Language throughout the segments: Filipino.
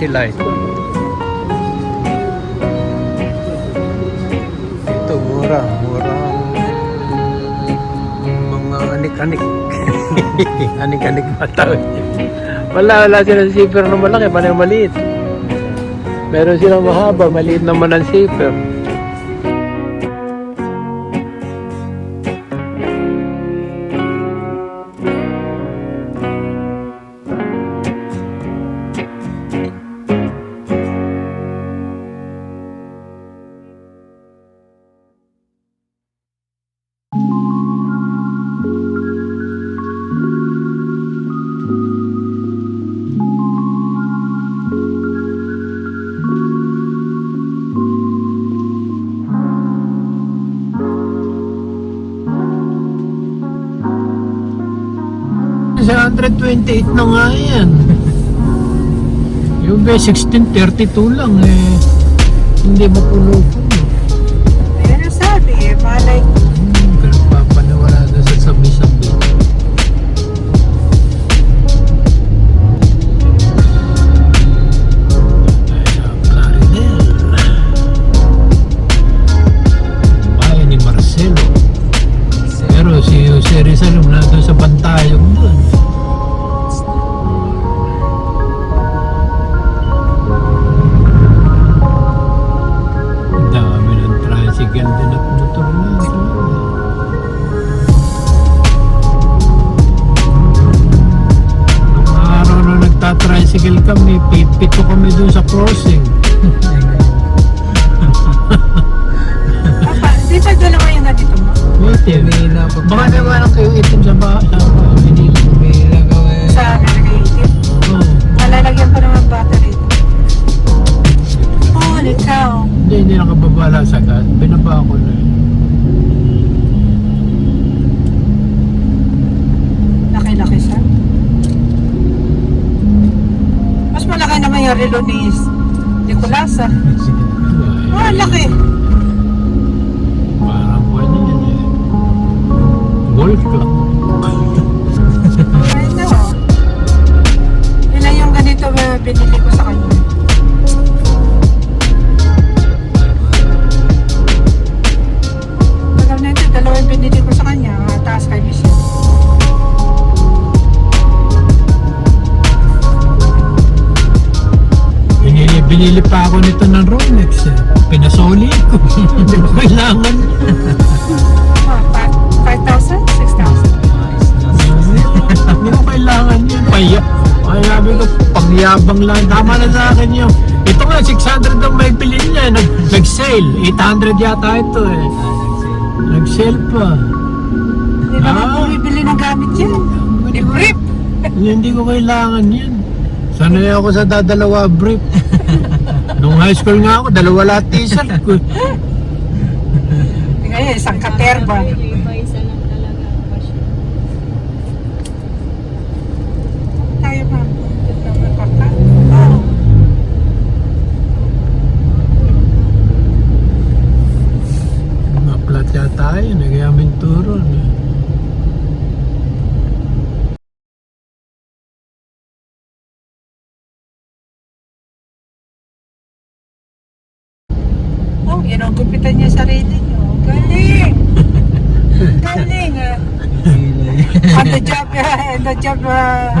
Satellite. Ito, mura. Mura. Mga anik-anik. anik-anik tawag. Wala, wala silang zipper na malaki, panay maliit. Meron silang mahaba, maliit naman ang zipper. 128 na nga yan. Yung ba 1632 lang eh. Hindi mapuno-puno. Ayan ang sabi eh, malay ko. Hmm, pero papaniwala na sa sabi-sabi. Pero si Jose Rizal na doon sa Bantayog doon. Relo ni Nicolasa. Ah, laki. Parang ano yan eh. Golf club. Ay, no. Yun lang yung ganito uh, binili ko sa kanya. Binili pa ako nito ng Rolex eh. Pinasoli ko. Hindi ko kailangan. Ah, five- 5,000? 6,000? Hindi ko kailangan yun. Paya. Ay, sabi ko, pangyabang lang. Tama na sa akin yun. Ito nga, 600 ang may bilhin niya. Nag, nag-sale. 800 yata ito eh. Nag-sale pa. Hindi naman Ah. bumibili ng gamit yan. I-brief. Yun, Hindi ko kailangan yun. Sanay ako sa dadalawa brief. Nung high school nga ako, dalawa lahat t-shirt ko. Ngayon, isang katerba. Iba-isa lang talaga ang passion. Tayo ma'am. Ito na papa. Oh. Maplat yata yun, nagayamin turo. Oh, yun ang gupitan niya sarili niyo. Galing! Galing ah. On the job, uh,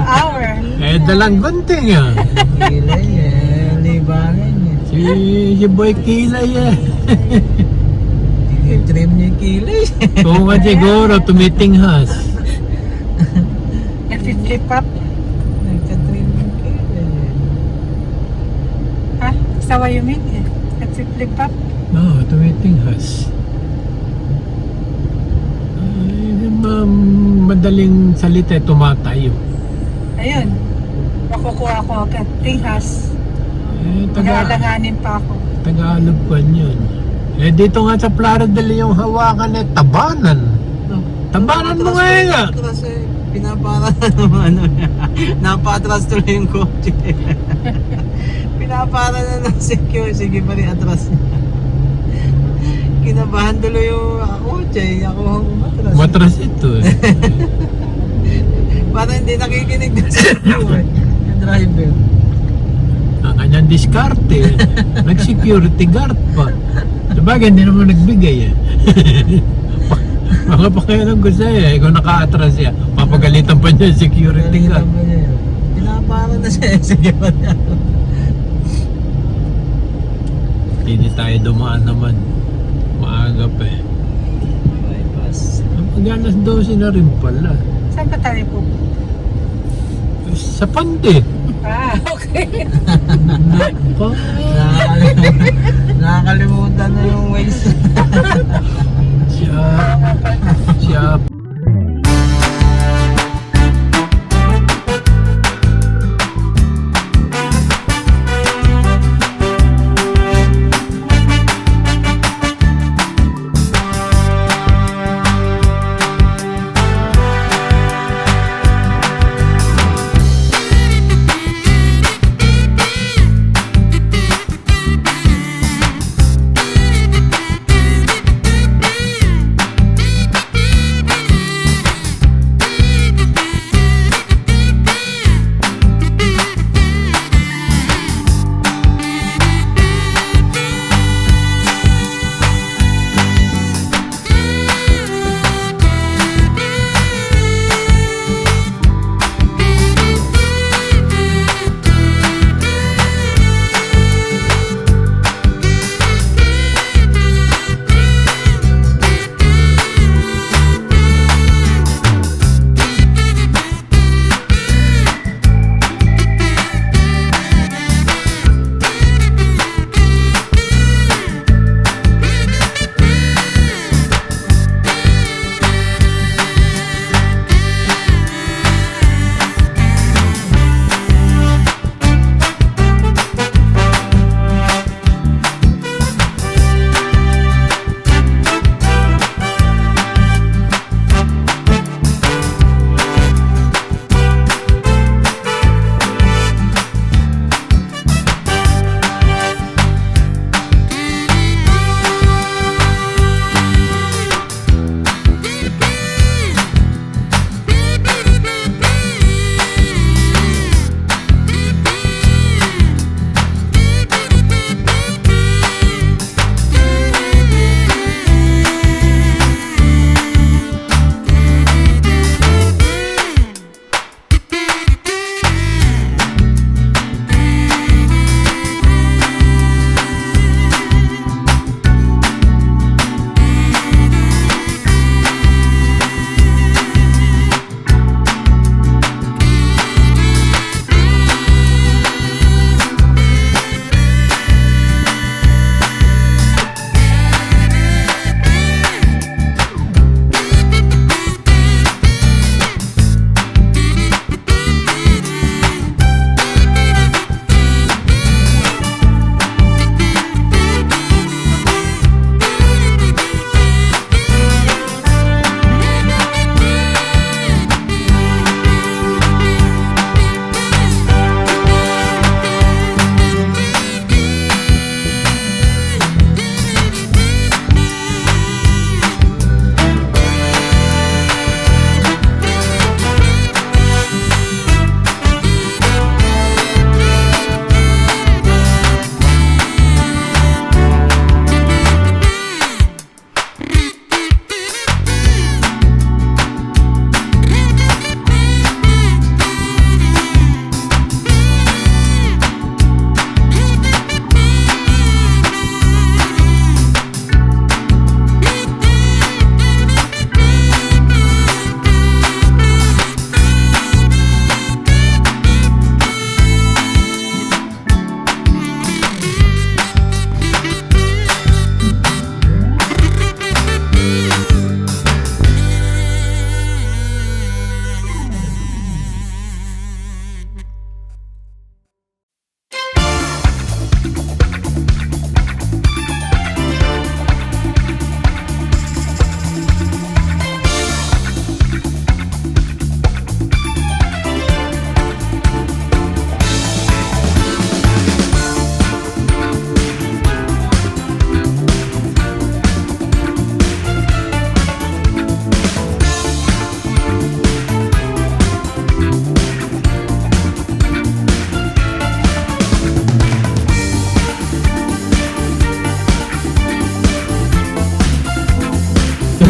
hour. Eh, dalang gunting ah. Kilay eh, libangan eh. Si, si Boy Kilay eh. Tinitrim niya kilay. Kung nga siguro, tumitinghas. Nag-flip up. Nagka-trim yung kilay eh. Ha? Sawa yung min eh. Nag-flip up. No, tumitinghas. Ma'am, madaling salita, eh, tumatayo. Ayun. Makukuha ko agad. Tinghas. Eh, taga, Nag-aalanganin pa ako. Tagalog pa yun. Eh, dito nga sa Plaridel yung hawakan eh, tabanan. Tabanan mo nga nga. Eh. Pinapara na naman ano. Napatras tuloy yung kotse. Pinapara na ng secure. Sige pa rin atras niya. kinabahan tuloy yung ang Matras ito eh. Parang hindi nakikinig doon sa eh. Driver. Ang kanyang diskarte. Nag-security guard pa. Sabagay, hindi naman nagbigay eh. Baka pa kayo nang gusto eh. Kung naka-atras siya, papagalitan pa niya yung security guard. Pinaparan na siya. Sige pa niya. Hindi tayo dumaan naman. Maaga pa eh. Mag-alas 12 na rin pala. Saan ba tayo po? Sa Pande. Ah, okay. Pa. Nakakalimutan, nakakalimutan na yung waste. Siya. Siya.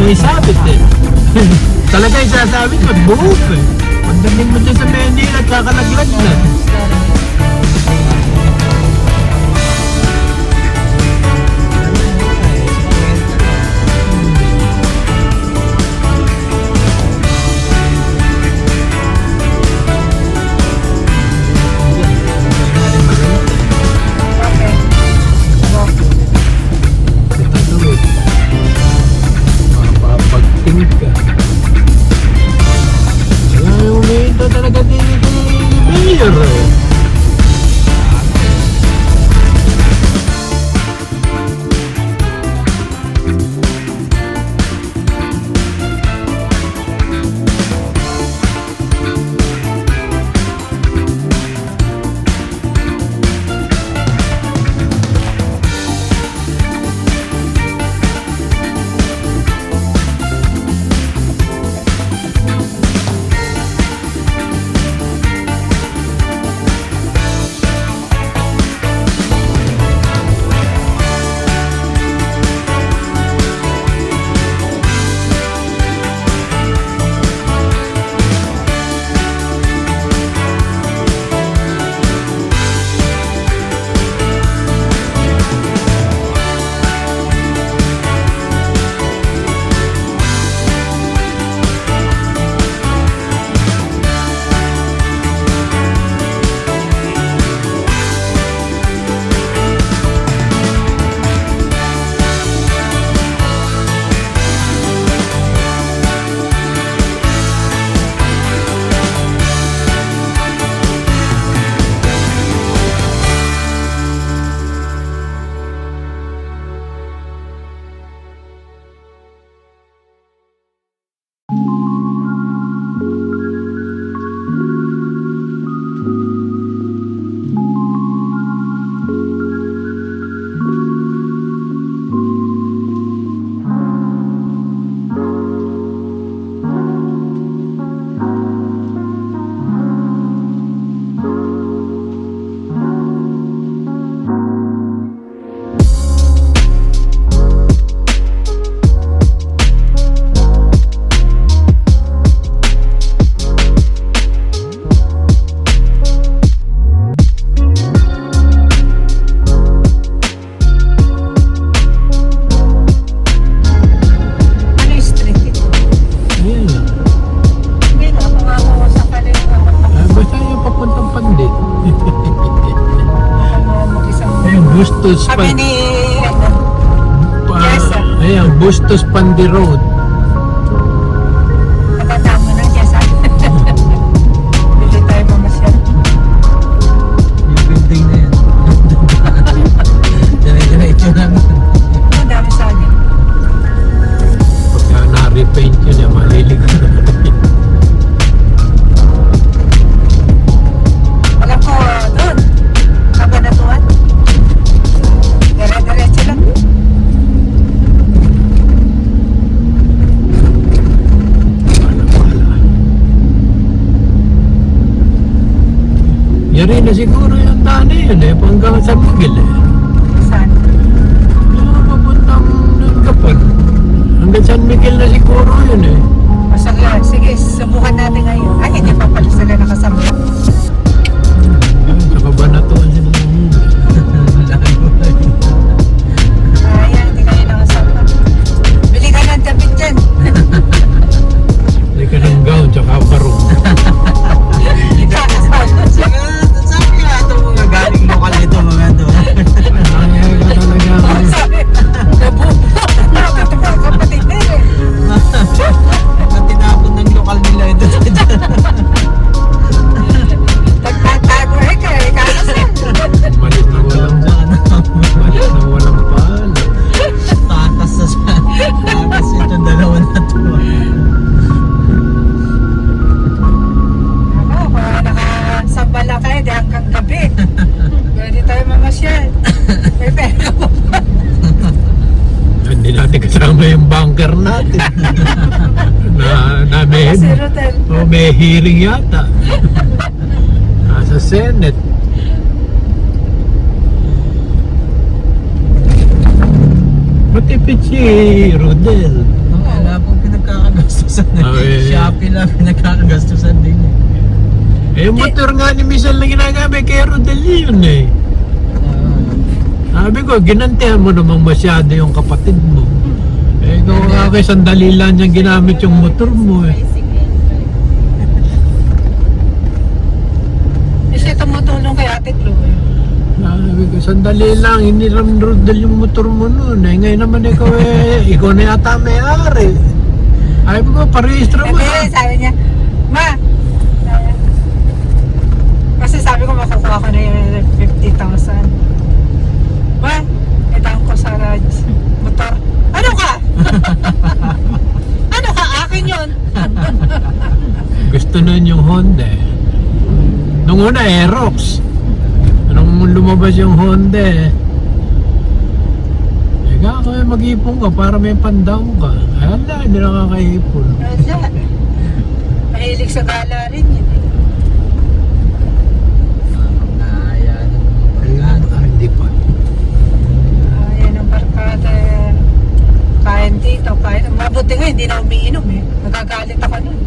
May sabit eh. Talaga yung sasabit mo, buhok eh. Pagdating mo dyan sa Manila kakalaglag na. Bustos Kami Pan... ni... ano, Pa, Yes, sir. ayun, Bustos Pandi Road. Yari na siguro yung daan na yun eh, hanggang San Miguel eh. Saan? Yung papuntang Kapag. Hanggang San Miguel na siguro yun eh. Masaya. Sige, subukan natin ngayon. Ay, hindi pa pala sila nakasama. Sa ng Layo na yun. Ay, hindi kayo nakasama. Bili ka ng damit dyan. Hindi ka ng gown, tsaka barong. Hearing yata. Nasa Senate. Matipid si Rodel. Wala pinagkakagastusan na. Ah, eh. Shopee lang pinagkakagastusan din. Eh, yung motor nga ni Michelle na ginagamit kay Rodel yun eh. Sabi ko, ginantihan mo naman masyado yung kapatid mo. Eh, ikaw nga kay sandali lang niya ginamit yung motor mo eh. Eh, siya tumutulong kay Ate Chloe. Sabi ko, sandali lang, hiniram Rodel yung motor mo noon. Eh, ngayon naman ikaw eh, ikaw na yata may-ari. Sabi ko, parehistro mo. Hindi, sabi niya, Ma, sabi kasi sabi ko makukuha ko na yung 50,000. Ma, itang ko sa Raj, motor. Ano ka? ano ka? Akin yun. Gusto nun yung Honda eh. Nung una, Aerox. Nung lumabas yung Honda eh. Kako eh, mag-ipon ka para may pandaw ka. Ay, wala, hindi nakakaipon. Wala. Mahilig sa gala rin yun. eh. Ayan. Ah. Ayan. Kain dito, kain. Mabuti nga, hindi na umiinom eh. Nagagalit ako nun.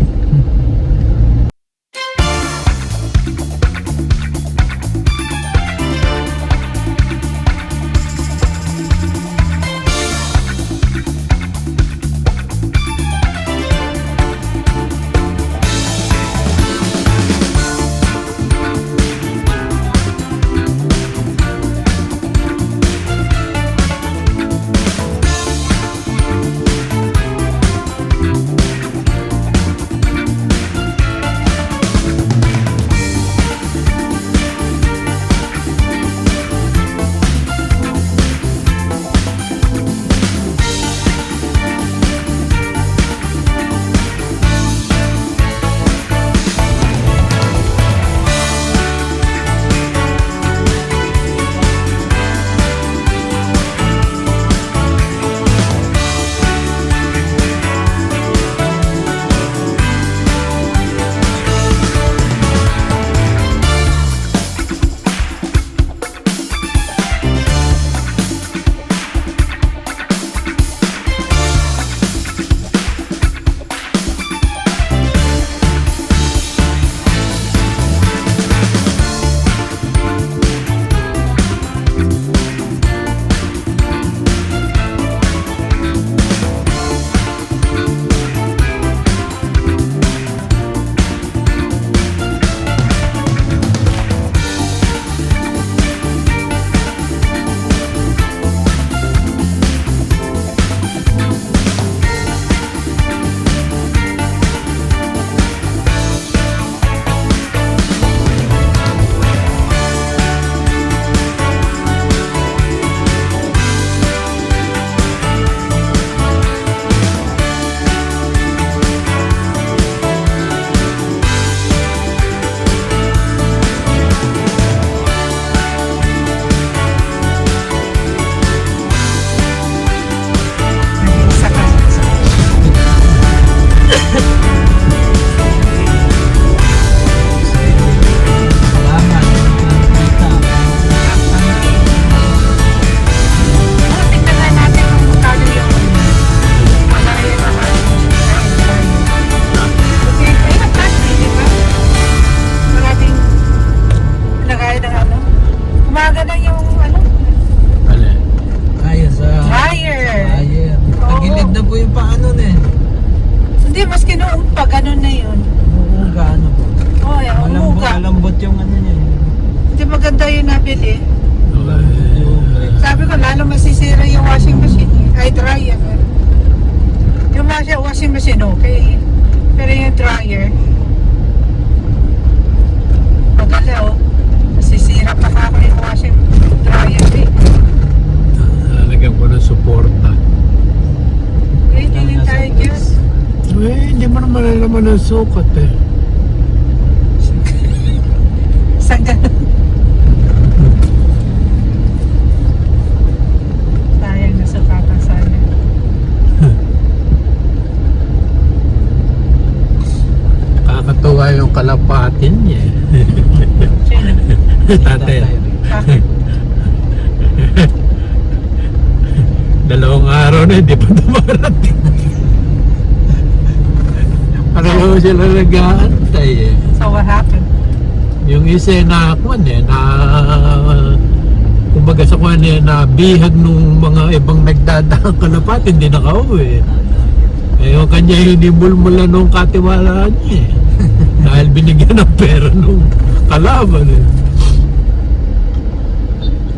Alam ang sukat eh. Sa ganun. Sayang na sukatan sana. Kakatuwa yung kalapatin niya. eh. Tatay. Bakit? Dalawang araw na, hindi pa dumarating. Pareho sila nag-aantay eh. So what happened? Yung isa na kwan eh, na kumbaga sa kwan eh, na bihag nung mga ibang nagdadaang kalapat, hindi nakauwi. Eh, yung kanya hinimulmula nung katiwalaan niya eh. Dahil binigyan ng pera nung kalaban eh.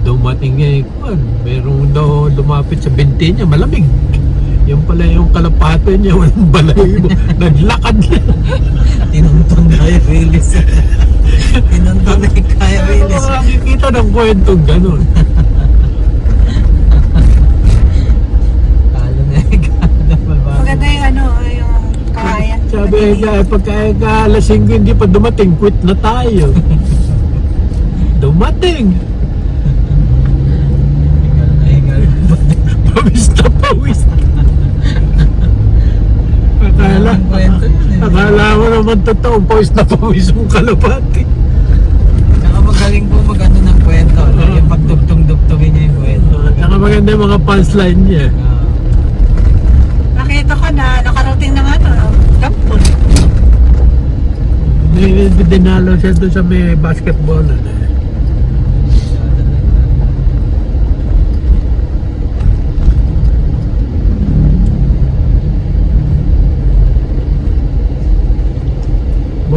Dumating eh, kwan, merong daw lumapit sa binti niya, malamig. Yung pala yung kalapato niya, walang balahibo. Naglakad niya. Tinuntun na yung release. Tinuntun na yung kaya Ano release. nakikita ng kwentong ganun? Talo na yung. Maganda yung ano, yung kawayan. Sabi ka, pagka ka alas 5 hindi pa dumating, quit na tayo. dumating. Hingal na hingal. Pawis na pawis. Akala, eh. akala mo naman totoo, pawis na pawis yung kalapati. Tsaka magaling po mag ano ng kwento. Oo. Yung pagtugtong-dugtongin niya yung kwento. Uh, saka maganda yung mga punchline niya. Ah. Nakita ko na nakarating na nga to. Dampon. Dinalo siya doon sa may basketball. Ano,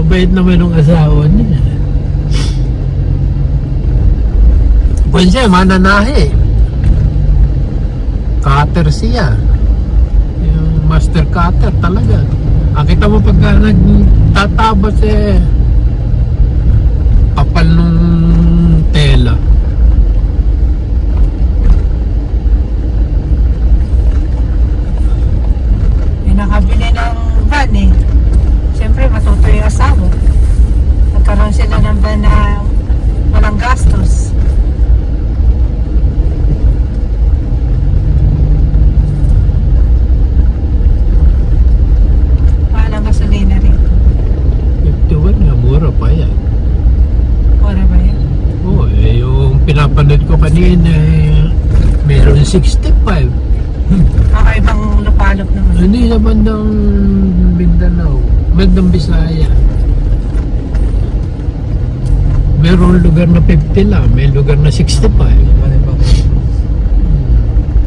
Mabait naman yung asawa niya. Buwan siya, mananahi. Cutter siya. Yung master cutter talaga. Ah, kita mo pagka nagtatabas eh, kapal nung tela. May nakabili ng van eh. Siyempre matuto yung asawa. Nagkaroon sila ng van na walang gastos. Mahal ang gasolina rin. 51 nga, mura pa yan. Ora ba yun? Oo, eh, yung pinapanood ko kanina, eh, meron 65. Kakaibang lupalop naman. Hindi sa bandang Mindanao, bandang Bisaya. Meron lugar na 50 lang, may lugar na 65. Iba rin pa rin.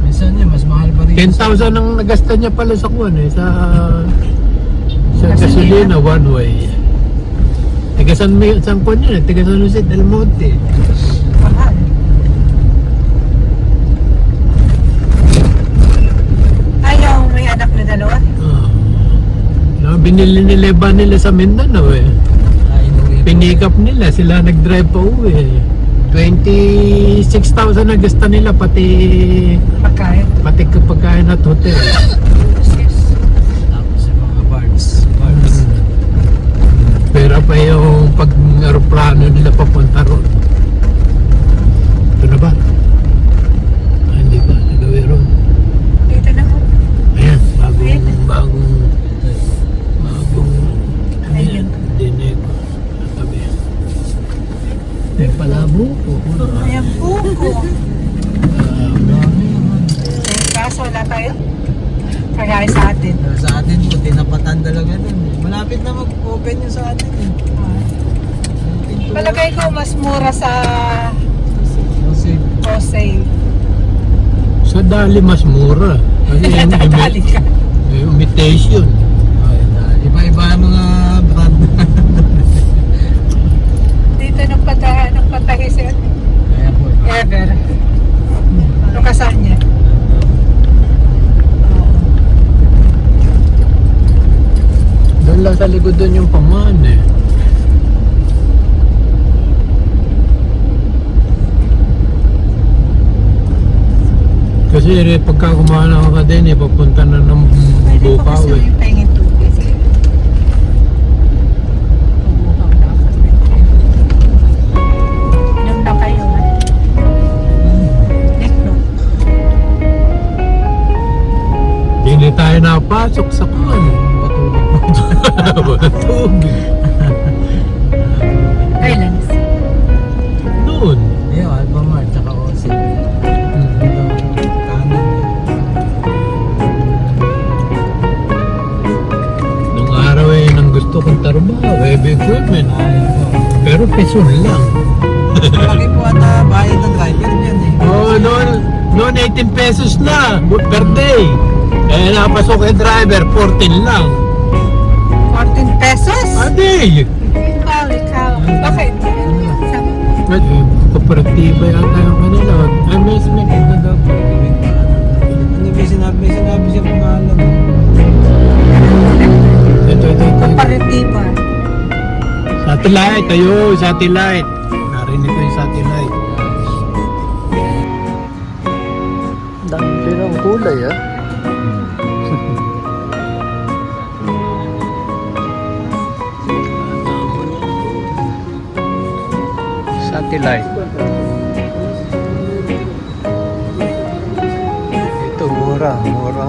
Minsan yun, mas mahal pa rin. 10,000 ang nagasta niya pala sa kuwan eh, sa sa Gasolina. one way. Tiga San Miguel, San Juan yun eh, tiga San Jose del Monte. Mahal. Ayaw, may anak na dalawa. Ah. Na binili nila iba nila sa Mindanao eh. Pinikap nila, sila nag-drive pa uwi. 26,000 na gasta nila pati Pagkain. pati pagkain at hotel. Yes. Tapos yung mga bars. Bars. Pero pa yung pag aeroplano nila papunta ron. Ito na ba? Ah, hindi ba? Nagawi ron. Dito na ako. Ayan, bagong, bagong, Ito eh. bagong, ano Ayun. yan? Dinig. Tabi. Palabo po. Ayan buko. Kaso wala tayo. Kagaya sa atin. Pero sa atin po, tinapatan talaga nun. Malapit na mag-open yung sa atin eh. Palagay ko mas mura sa Kasi, Jose. Sa Dali mas mura. Kasi yung imi- ka. yung imitation. iba-iba ang mga si Kaya po. Ever. Nung kasal niya. Doon lang sa likod doon yung paman eh. Kasi pagka kumain ako ka din eh, papunta na ng Bukaw eh. Hindi tayo napasok sa kuwan. Walang tubig. Kailan? Doon. Yo, Alpamart, tsaka Osil. Hmm. Nung araw eh, nang gusto kong tarbaho, heavy eh, equipment. Pero peso lang. Lagi po ata bayad ng driver niyan eh. Oh, noon, noon 18 pesos na per day. Eh, napasok yung driver, 14 lang. 14 pesos? A day! Ikaw, ikaw. Bakit? Sabi Eh, Kooperatiba yata yung kanila. Ay, may may ito daw. Ano may sinabi, may sinabi siya pangalan. Ito, ito, ito. Kooperatiba. Satellite, ayo, satellite. Narinig ko yung satellite. Dami ng kulay ah. Satellite. Ito, mura. Mura.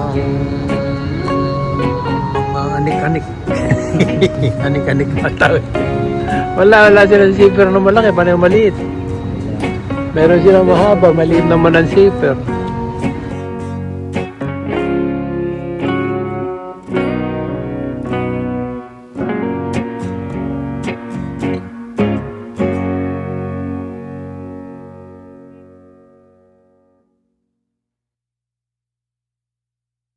Mga anik-anik. anik-anik na. Wala, wala silang zipper na malaki, panay maliit. Meron silang mahaba, maliit naman ang zipper.